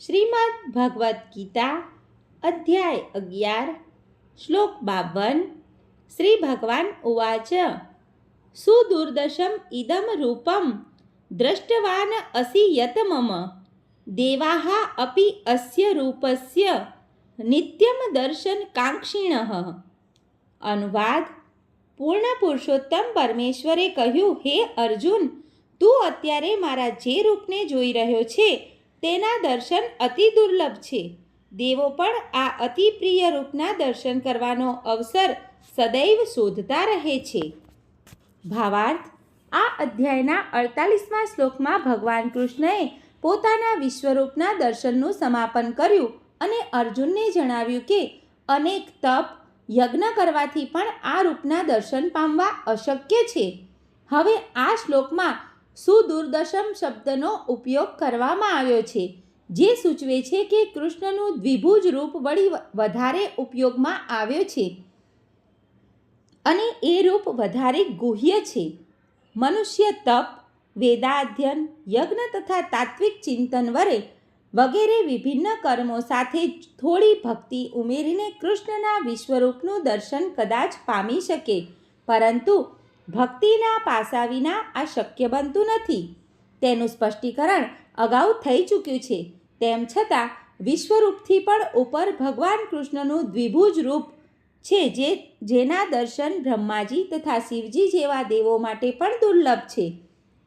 શ્રીમદ ભગવદ્ ગીતા, અધ્યાય અગિયાર, શ્લોક બાવન, શ્રી ભગવાન ઉવાચ. સુદુર્દશમ ઇદમ રૂપમ, દ્રષ્ટવાન અસી યત મમ. દેવાહ અપી અસ્ય રૂપસ્ય, નિત્યમ દર્શન કાંક્ષિણ. અનુવાદ, પૂર્ણ પુરુષોત્તમ પરમેશ્વરે કહ્યું, હે અર્જુન, તું અત્યારે મારા જે રૂપને જોઈ રહ્યો છે તેના દર્શન અતિ દુર્લભ છે. દેવો પણ આ અતિ પ્રિય રૂપના દર્શન કરવાનો અવસર સદૈવ શોધતા રહે છે. ભાવાર્થ, આ અધ્યાયના અડતાલીસમાં શ્લોકમાં ભગવાન કૃષ્ણએ પોતાના વિશ્વરૂપના દર્શનનું સમાપન કર્યું અને અર્જુનને જણાવ્યું કે, અનેક તપ, યજ્ઞ કરવાથી પણ આ રૂપના દર્શન પામવા અશક્ય છે. હવે આ શ્લોકમાં સુદુર્દશમ શબ્દનો ઉપયોગ કરવામાં આવ્યો છે, જે સૂચવે છે કે કૃષ્ણનું દ્વિભુજ રૂપ વળી વધારે ઉપયોગમાં આવ્યો છે. અને એ રૂપ વધારે ગુહ્ય છે. મનુષ્ય તપ, વેદાધ્યન, યજ્ઞ તથા તાત્વિક ચિંતન વરે વગેરે વિભિન્ન કર્મો સાથે થોડી ભક્તિ ઉમેરીને કૃષ્ણના વિશ્વરૂપનું દર્શન કદાચ પામી શકે. પરંતુ ભક્તિના પાસા વિના આ શક્ય બનતું નથી. તેનું સ્પષ્ટીકરણ અગાઉ થઈ ચૂક્યું છે. તેમ છતાં, વિશ્વરૂપથી પણ ઉપર ભગવાન કૃષ્ણનું દ્વિભુજ રૂપ છે જે, જેના દર્શન બ્રહ્માજી તથા શિવજી જેવા દેવો માટે પણ દુર્લભ છે.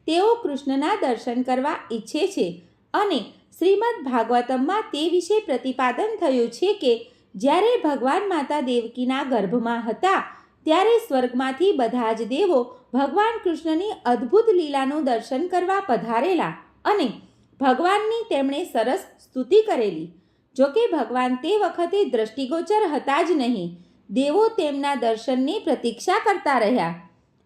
તેઓ કૃષ્ણના દર્શન કરવા ઈચ્છે છે અને શ્રીમદ ભાગવતમમાં તે વિશે પ્રતિપાદન થયું છે કે જ્યારે ભગવાન માતા દેવકીના ગર્ભમાં હતા ત્યારે સ્વર્ગમાંથી બધા જ દેવો ભગવાન કૃષ્ણની અદ્ભુત લીલાનું દર્શન કરવા પધારેલા અને ભગવાનની તેમણે સરસ સ્તુતિ કરેલી. જોકે ભગવાન તે વખતે દ્રષ્ટિગોચર હતા જ નહીં. દેવો તેમના દર્શનની પ્રતીક્ષા કરતા રહ્યા.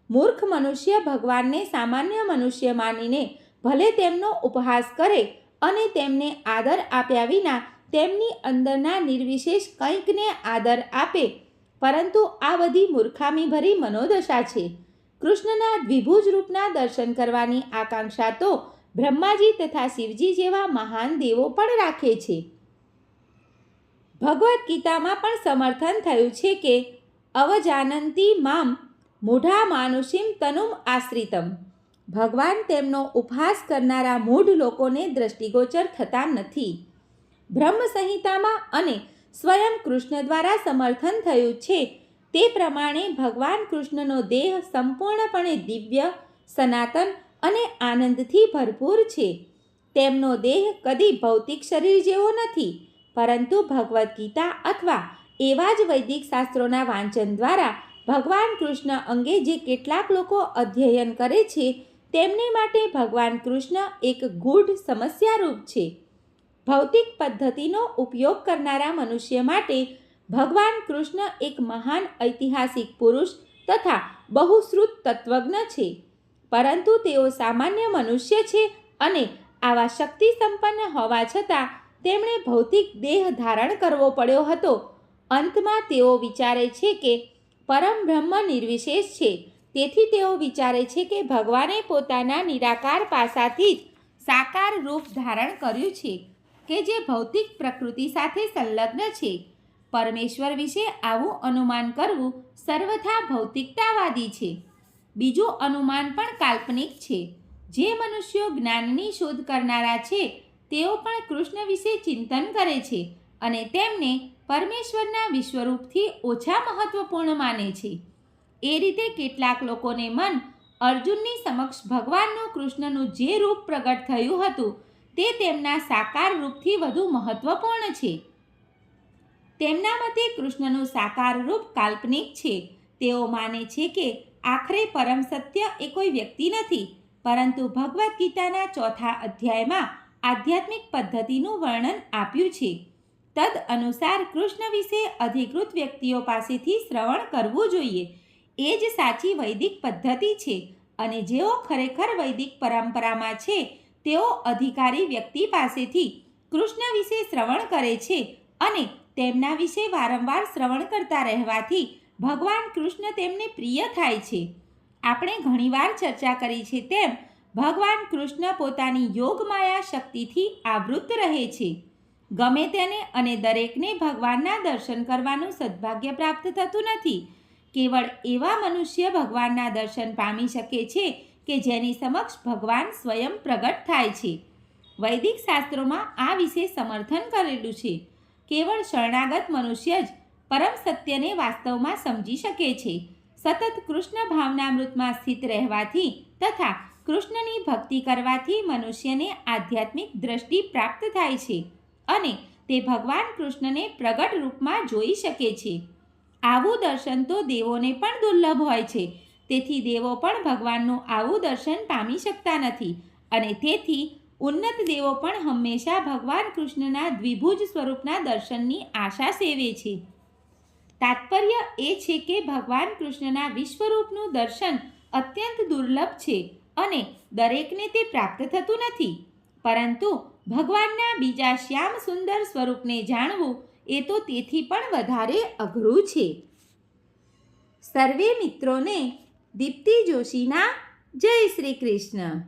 મૂર્ખ મનુષ્ય ભગવાનને સામાન્ય મનુષ્ય માનીને ભલે તેમનો ઉપહાસ કરે અને તેમને આદર આપ્યા વિના તેમની અંદરના નિર્વિશેષ કંઈકને આદર આપે પરંતુ આ બધી મૂર્ખામી ભરી મનોદશા છે. કૃષ્ણના દ્વિભુજ રૂપના દર્શન કરવાની આકાંક્ષા તો બ્રહ્માજી તથા શિવજી જેવા મહાન દેવો પણ રાખે છે. ભગવદ્ ગીતામાં પણ સમર્થન થયું છે કે અવજાનંતી મામ મૂઢા માનુષીમ તનુમ આશ્રિતમ. ભગવાન તેમનો ઉપહાસ કરનારા મૂઢ લોકોને દ્રષ્ટિગોચર થતા નથી. બ્રહ્મ સંહિતામાં અને સ્વયં કૃષ્ણ દ્વારા સમર્થન થયું છે. તે પ્રમાણે ભગવાન કૃષ્ણનો દેહ સંપૂર્ણપણે દિવ્ય, સનાતન અને આનંદથી ભરપૂર છે. તેમનો દેહ કદી ભૌતિક શરીર જેવો નથી, પરંતુ ભગવદ્ ગીતા અથવા એવા જ વૈદિક શાસ્ત્રોના વાંચન દ્વારા ભગવાન કૃષ્ણ અંગે જે કેટલાક લોકો અધ્યયન કરે છે, તેમને માટે ભગવાન કૃષ્ણ એક ગૂઢ સમસ્યારૂપ છે. ભૌતિક પદ્ધતિનો ઉપયોગ કરનારા મનુષ્ય માટે ભગવાન કૃષ્ણ એક મહાન ઐતિહાસિક પુરુષ તથા બહુશ્રુત તત્વજ્ઞ છે. પરંતુ તેઓ સામાન્ય મનુષ્ય છે અને આવા શક્તિ સંપન્ન હોવા છતાં તેમણે ભૌતિક દેહ ધારણ કરવો પડ્યો હતો. અંતમાં તેઓ વિચારે છે કે પરમ બ્રહ્મ નિર્વિશેષ છે. તેથી તેઓ વિચારે છે કે ભગવાને પોતાના નિરાકાર પાસાથી જ સાકાર રૂપ ધારણ કર્યું છે. કે જે ભૌતિક પ્રકૃતિ સાથે સંલગ્ન છે. પરમેશ્વર વિશે આવું અનુમાન કરવું સર્વથા ભૌતિકતાવાદી છે. બીજું અનુમાન પણ કાલ્પનિક છે. જે મનુષ્યો જ્ઞાનની શોધ કરનારા છે, તેઓ પણ કૃષ્ણ વિશે ચિંતન કરે છે અને તેમને પરમેશ્વરના વિશ્વરૂપથી ઓછા મહત્વપૂર્ણ માને છે. એ રીતે કેટલાક લોકોને મન અર્જુનની સમક્ષ ભગવાનનું કૃષ્ણનું જે રૂપ પ્રગટ થયું હતું તે તેમના સાકાર રૂપથી વધુ મહત્વપૂર્ણ છે. તેમના મતે કૃષ્ણનું સાકાર રૂપ કાલ્પનિક છે. તેઓ માને છે કે આખરે પરમ સત્ય એ કોઈ વ્યક્તિ નથી, પરંતુ ભગવદ્ ગીતાના ચોથા અધ્યાયમાં આધ્યાત્મિક પદ્ધતિનું વર્ણન આપ્યું છે. તદ અનુસાર કૃષ્ણ વિશે અધિકૃત વ્યક્તિઓ પાસેથી શ્રવણ કરવું જોઈએ. એ જ સાચી વૈદિક પદ્ધતિ છે અને જેઓ ખરેખર વૈદિક પરંપરામાં છે તેઓ અધિકારી વ્યક્તિ પાસેથી કૃષ્ણ વિશે શ્રવણ કરે છે અને તેમના વિશે વારંવાર શ્રવણ કરતા રહેવાથી ભગવાન કૃષ્ણ તેમને પ્રિય થાય છે. આપણે ઘણીવાર ચર્ચા કરી છે તેમ, ભગવાન કૃષ્ણ પોતાની યોગમાયા શક્તિથી આવૃત રહે છે. ગમે તેને અને દરેકને ભગવાનના દર્શન કરવાનું સદભાગ્ય પ્રાપ્ત થતું નથી. કેવળ એવા મનુષ્ય ભગવાનના દર્શન પામી શકે છે કે જેની સમક્ષ ભગવાન સ્વયં પ્રગટ થાય છે. વૈદિક શાસ્ત્રોમાં આ વિશે સમર્થન કરેલું છે. કેવળ શરણાગત મનુષ્ય જ પરમ સત્યને વાસ્તવમાં સમજી શકે છે. સતત કૃષ્ણ ભાવનામૃતમાં સ્થિત રહેવાથી તથા કૃષ્ણની ભક્તિ કરવાથી મનુષ્યને આધ્યાત્મિક દ્રષ્ટિ પ્રાપ્ત થાય છે અને તે ભગવાન કૃષ્ણને પ્રગટ રૂપમાં જોઈ શકે છે. આવું દર્શન તો દેવોને પણ દુર્લભ હોય છે. તેથી દેવો પણ ભગવાનનું આવું દર્શન પામી શકતા નથી અને તેથી ઉન્નત દેવો પણ હંમેશા ભગવાન કૃષ્ણના દ્વિભુજ સ્વરૂપના દર્શનની આશા સેવે છે. તાત્પર્ય એ છે કે ભગવાન કૃષ્ણના વિશ્વરૂપનું દર્શન અત્યંત દુર્લભ છે અને દરેકને તે પ્રાપ્ત થતું નથી. પરંતુ ભગવાનના બીજા શ્યામ સુંદર સ્વરૂપને જાણવું એ તો તેથી પણ વધારે અઘરું છે. સર્વે મિત્રોને દીપ્તિ જોશીના જય શ્રી કૃષ્ણ.